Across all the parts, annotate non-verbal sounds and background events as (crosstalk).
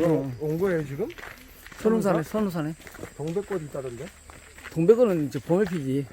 그럼 온 거예요 지금? 선운산에, 선운산에. 동백꽃 있다던데? 동백은 이제 봄에 피지.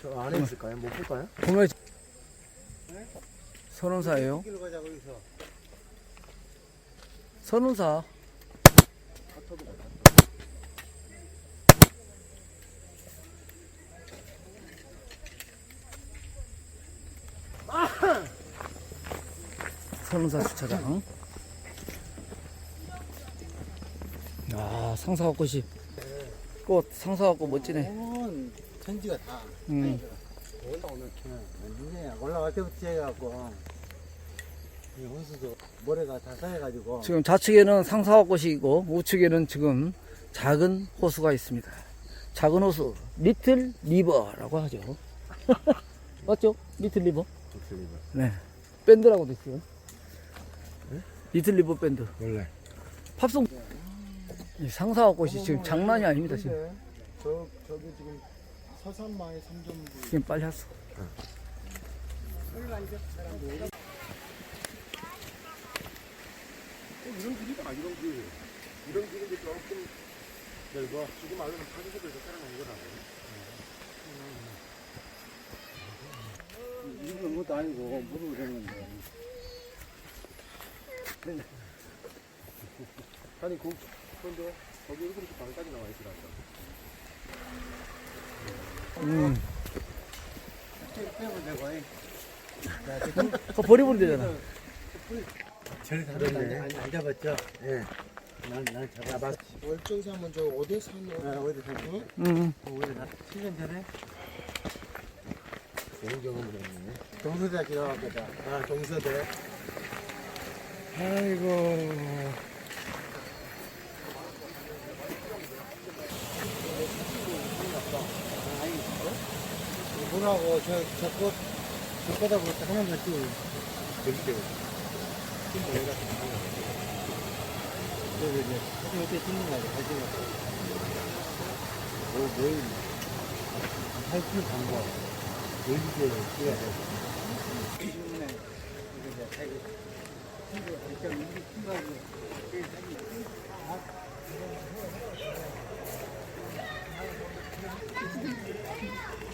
저 안에 있을까요? 못 볼까요? 봄에. 선운사예요. 길로 가자 거기서. 선운사. (laughs) 선운사 주차장. 야, 상사화꽃이. 꽃, 상사화꽃 멋지네. 온 천지가 다. 음. 올라오면 이제 올라갈 때부터 해갖고 이 호수도 모래가 다 쌓여가지고 지금 좌측에는 상사화꽃이고 우측에는 지금 작은 호수가 있습니다. 작은 호수, 리틀 리버라고 하죠. (laughs) 맞죠? 리틀 리버? 네. 밴드라고 됐어요. 리틀 리버 밴드. 원래 팝송. 이 상사화꽃이 지금 장난이 아닙니다. 지금. 저 저기 지금 서산마을 삼점부 지금 빨리 왔어. 이런 길이다 이런 길 이런 길인데 조금 넓어 지금 알로는 파주소에서 살아난 거라고 이건 것도 아니고 물을 했는데 아니 그 근데 거기 이렇게 방까지 나와 있더라고 음. 그거 버리면 되잖아. 저리 잡았네 안, 안 잡았죠? 예 난 난 잡았어 월정사면 저 어디산으로 아, 어디? 음. 우리 나 7년 전에 좋은 경험을 했네 동서대 지나갔거든 아 동서대 아이고 물하고 저 저 꽃 저 꽃하고 하나만 띄우 여기 때문에 저기 이제 어떻게 찍는 거야 가지고 뭐 뭐일 할수 방법. 여기에 찍어야 돼. 때문에 이제 자기 친구 일단 우리 친구하고 제일 자기 뭔가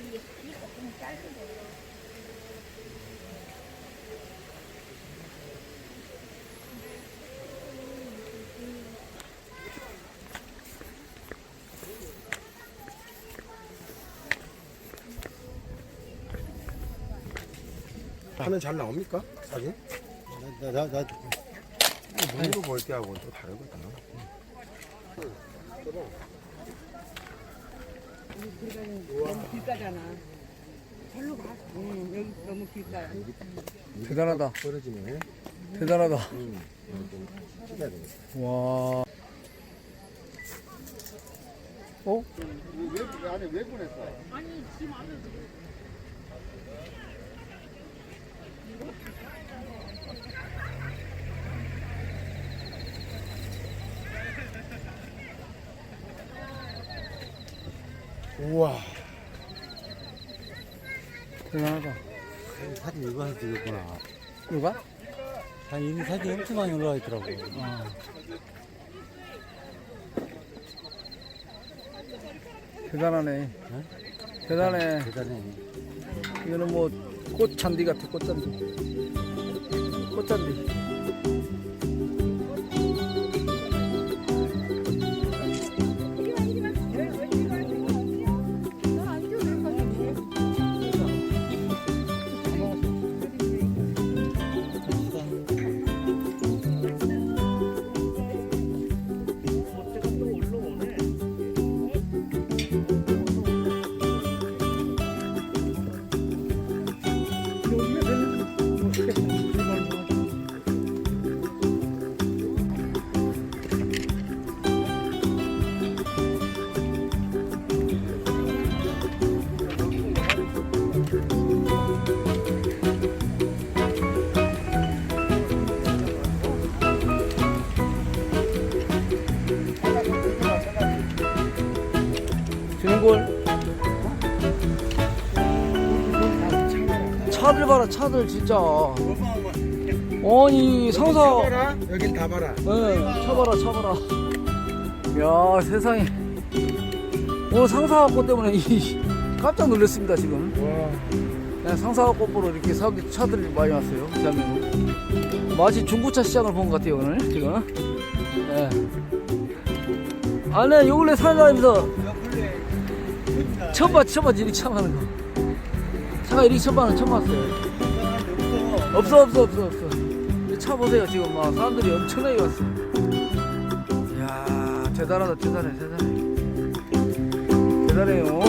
비해 길이가 좀 짧게 돼요. 하면 잘 나옵니까? 사진? 나나 나 눈으로 볼 때하고는 또 다르거든 너무 길가잖아. 절로 가. 응, 여기 너무 길가야. 대단하다. 떨어지네 대단하다. 되겠다 와. 어? 왜 안에 왜 보냈어? 우와 대단하다. 사진 이거 해서 찍었구나. 누가? 아, 이미 사진 엄청 많이 올라와 있더라고. 어. 대단하네. 대단해. 대단해. 이거는 뭐 꽃잔디 같아, 꽃잔디. 꽃잔디. 단골. 차들 봐라 차들 진짜. 아니 상사. 여기 다 봐라. 네, 쳐봐라 쳐봐라. 야 세상에. 오 상사 학고 때문에 이 (laughs) 깜짝 놀랐습니다 지금. 네, 상사 학고 보러 이렇게 사기 차들이 많이 왔어요 그 대한민국. 마치 중고차 시장을 본 것 같아요 오늘 지금. 예. 네. 아네 요 근래 살다니면서 처음 봤 처음 봤지 이렇게 차 하는 거. 차가 이렇게 처음 봤는 처음 봤어요 없어 없어 없어 없어. 이차 보세요 지금. 막 사람들이 엄청나게 왔어. 이야 대단하다 대단해 대단해. 대단해요